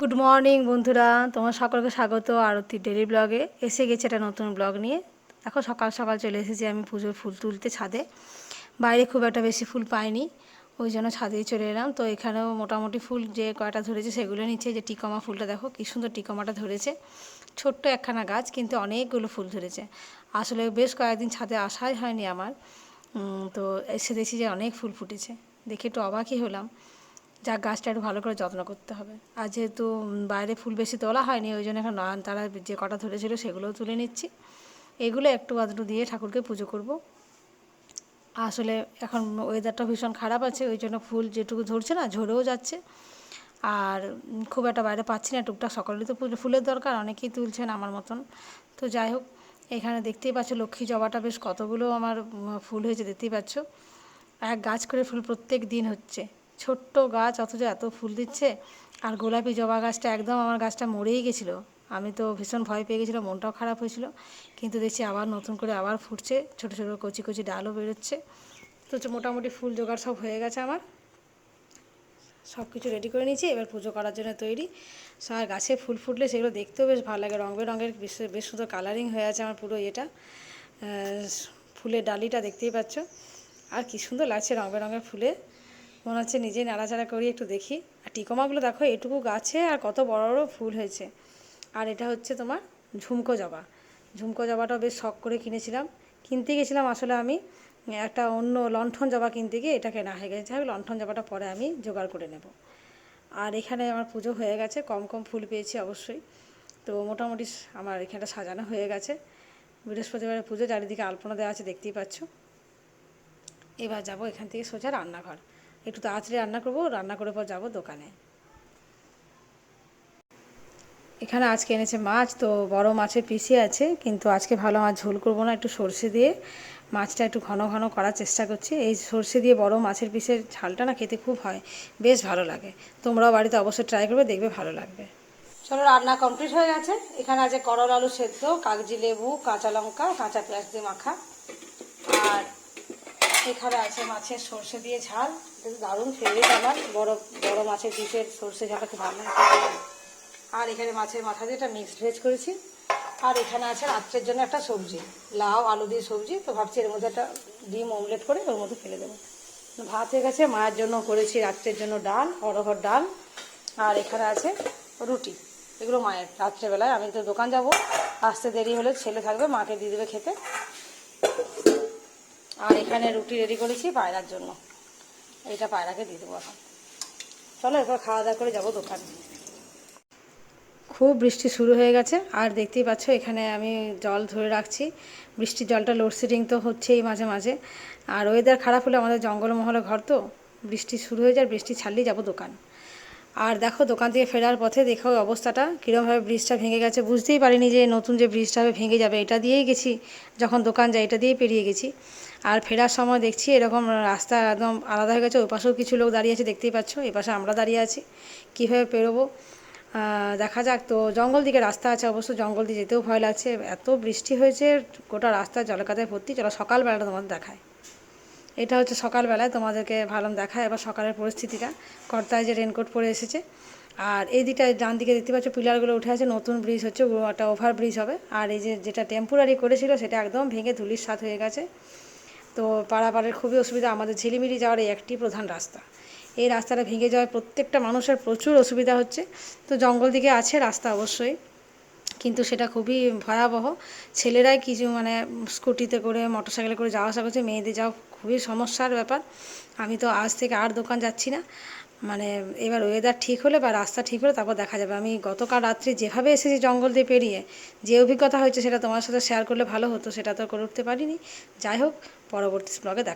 Good morning বন্ধুরা। তোমার সকলকে স্বাগত আরতি ডেলি ব্লগে এসে গেছে একটা নতুন ব্লগ নিয়ে। দেখো সকাল সকাল চলে এসেছি আমি পুজোর ফুল তুলতে ছাদে। বাইরে খুব একটা বেশি ফুল পাইনি, ওই জন্য ছাদেই চলে এলাম। তো এখানেও মোটামুটি ফুল যে কয়টা ধরেছে সেগুলো নিচে যে টিকমা ফুলটা দেখো, কী সুন্দর টিকমাটা ধরেছে। ছোট্ট একখানা গাছ, কিন্তু অনেকগুলো ফুল ধরেছে। আসলে বেশ কয়েকদিন ছাদে আসাই হয়নি আমার। তো এসে দেখছি যে অনেক ফুল ফুটেছে। দেখে একটু অবাকই হলাম। যা গাছটা একটু ভালো করে যত্ন করতে হবে। আর যেহেতু বাইরে ফুল বেশি তোলা হয়নি, ওই জন্য এখন তারা যে কটা ধরেছিল সেগুলোও তুলে নিচ্ছি। এগুলো একটু আধটু দিয়ে ঠাকুরকে পুজো করব। আসলে এখন ওয়েদারটা ভীষণ খারাপ আছে, ওই জন্য ফুল যেটুকু ধরছে না, ঝরেও যাচ্ছে। আর খুব একটা বাইরে পাচ্ছি না, টুকটাক সকলেরই তো ফুলের দরকার, অনেকেই তুলছেন আমার মতন। তো যাই হোক, এখানে দেখতেই পাচ্ছ লক্ষ্মী জবাটা বেশ কতগুলো আমার ফুল হয়েছে, দেখতেই পাচ্ছ। এক গাছ করে ফুল প্রত্যেক দিন হচ্ছে। ছোট্ট গাছ, অথচ এত ফুল দিচ্ছে। আর গোলাপি জবা গাছটা একদম আমার গাছটা মরেই গেছিল। আমি তো ভীষণ ভয় পেয়ে গেছিলাম, মনটাও খারাপ হয়েছিল। কিন্তু দেখছি আবার নতুন করে আবার ফুটছে, ছোটো ছোটো কচি কচি ডালও বেরোচ্ছে। তো মোটামুটি ফুল জোগাড় সব হয়ে গেছে আমার। সব কিছু রেডি করে নিয়েছি, এবার পুজো করার জন্য তৈরি। আর গাছে ফুল ফুটলে সেগুলো দেখতেও বেশ ভালো লাগে। রঙ বেরঙের বেশ সুন্দর কালারিং হয়ে আছে আমার পুরো এটা ফুলের ডালিটা দেখতেই পাচ্ছ। আর কি সুন্দর লাগছে রঙ বেরঙের ফুলে। মনে হচ্ছে নিজেই নাড়াচাড়া করি একটু দেখি। আর টিকমাগুলো দেখো এটুকু গাছে আর কত বড় বড় ফুল হয়েছে। আর এটা হচ্ছে তোমার ঝুমকো জবা। ঝুমকো জবাটাও বেশ শখ করে কিনেছিলাম। কিনতে গেছিলাম আসলে আমি একটা অন্য লণ্ঠন জবা কিনতে গিয়ে এটা কেনা হয়ে গেছে। হোক, লণ্ঠন জবাটা পরে আমি জোগাড় করে নেব। আর এখানে আমার পুজো হয়ে গেছে কম কম ফুল পেয়েছি অবশ্যই। তো মোটামুটি আমার এখানটা সাজানো হয়ে গেছে। বৃহস্পতিবারের পুজো চারিদিকে আলপনা দেওয়া আছে দেখতেই পাচ্ছ। এবার যাব এখান থেকে সোজা রান্নাঘর। একটু তাড়াতাড়ি রান্না করব, রান্না করে পর যাব দোকানে। এখানে আজকে এনেছে মাছ, তো বড় মাছের পিসি আছে, কিন্তু আজকে ভালো মাছ ঝোল করব না, একটু সর্ষে দিয়ে। মাছটা একটু ঘন ঘন করার চেষ্টা করছি। এই সর্ষে দিয়ে বড় মাছের পিসের ঝালটা না খেতে খুব হয়, বেশ ভালো লাগে। তোমরাও বাড়িতে অবশ্যই ট্রাই করবে, দেখবে ভালো লাগবে। চলো, রান্না কমপ্লিট হয়ে গেছে। এখানে আছে করল আলু সেদ্ধ, কাগজি লেবু, কাঁচা লঙ্কা, কাঁচা পেঁয়াজ দিয়ে মাখা। আর এখানে আছে মাছের সর্ষে দিয়ে ঝাল। এটা দারুণ ফেভারিট আমার। বড় বড় মাছের পিসের সর্ষে ঝালটা খুব ভালো আর এখানে মাছের মাথা দিয়ে একটা মিক্সড ভেজ করেছি। আর এখানে আছে রাত্রের জন্য একটা সবজি। লাউ, আলু দিয়ে সবজি। তো ভাবছি এর মধ্যে একটা ডিম অমলেট করে ওর মধ্যে ফেলে দেবো। ভাত হয়ে গেছে, মায়ের জন্য করেছি রাত্রের জন্য ডাল অরহর ডাল। আর এখানে আছে রুটি। এগুলো মায়ের। রাত্রেবেলায় আমি তো দোকান যাব। আসতে দেরি হলে ছেলে থাকবে, মাকে দিয়ে দেবে খেতে। আর এখানে রুটি রেডি করেছি পায়রার জন্য। এইটা পায়রাকে দিয়ে দেবো এখন। চলো এরপর খাওয়া দাওয়া করে যাব দোকানে। খুব বৃষ্টি শুরু হয়ে গেছে, আর দেখতেই পাচ্ছ এখানে আমি জল ধরে রাখছি। বৃষ্টির জলটা লোডশেডিং তো হচ্ছেই মাঝে মাঝে। আর ওয়েদার খারাপ হলে আমাদের জঙ্গলমহলে ঘর তো বৃষ্টি শুরু হয়ে যায়, বৃষ্টি ছাড়লেই যাব দোকান। আর দেখো, দোকান থেকে ফেরার পথে দেখো অবস্থাটা। কীরকমভাবে ব্রিজটা ভেঙে গেছে, বুঝতেই পারিনি যে নতুন যে ব্রিজটা হবে ভেঙে যাবে। এটা দিয়েই গেছি, যখন দোকান যাই এটা দিয়েই পেরিয়ে গেছি। আর ফেরার সময় দেখছি এরকম রাস্তা একদম আলাদা হয়ে গেছে ওই পাশেও কিছু লোক দাঁড়িয়ে আছে, দেখতেই পাচ্ছ। এই পাশে আমরা দাঁড়িয়ে আছি, কীভাবে পেরোবো? দেখা যাক। তো জঙ্গল দিকে রাস্তা আছে, অবশ্য জঙ্গল দিয়ে যেতেও ভয় লাগছে। এত বৃষ্টি হয়েছে, গোটা রাস্তা জলকাদায় ভর্তি। চলো, সকালবেলাটা তোমাদের দেখায় এটা হচ্ছে সকালবেলায় তোমাদেরকে ভালো দেখায়, এবার সকালের পরিস্থিতিটা। কর্তায় যে রেনকোট পরে এসেছে, আর এই দিকটা ডান দিকে দেখতে পাচ্ছ পিলারগুলো উঠে আছে, নতুন ব্রিজ হচ্ছে একটা ওভার ব্রিজ হবে। আর এই যে যেটা টেম্পোরারি করেছিল, সেটা একদম ভেঙে ধুলির সাথ হয়ে গেছে। তো পাড়াপাড়ের খুবই অসুবিধা, আমাদের ঝিলিমিলি যাওয়ার এই একটি প্রধান রাস্তা। এই রাস্তাটা ভেঙে যাওয়ায় প্রত্যেকটা মানুষের প্রচুর অসুবিধা হচ্ছে। তো জঙ্গল দিকে আছে রাস্তা অবশ্যই। কিন্তু সেটা খুবই ভয়াবহ। ছেলেরাই কিছু মানে স্কুটিতে করে মোটর সাইকেলে করে যাওয়া আসা করছে, মেয়েদের যাওয়া খুবই সমস্যার ব্যাপার। আমি তো আজ থেকে আর দোকান যাচ্ছি না। মানে এবার ওয়েদার ঠিক হলে বা রাস্তা ঠিক হলে তারপর দেখা যাবে। আমি গতকাল রাত্রি যেভাবে এসেছি জঙ্গল দিয়ে পেরিয়ে, যে অভিজ্ঞতা হয়েছে সেটা তোমার সাথে শেয়ার করলে ভালো হতো, সেটা তো করে উঠতে পারিনি। যাই হোক, পরবর্তী ব্লগে দেখা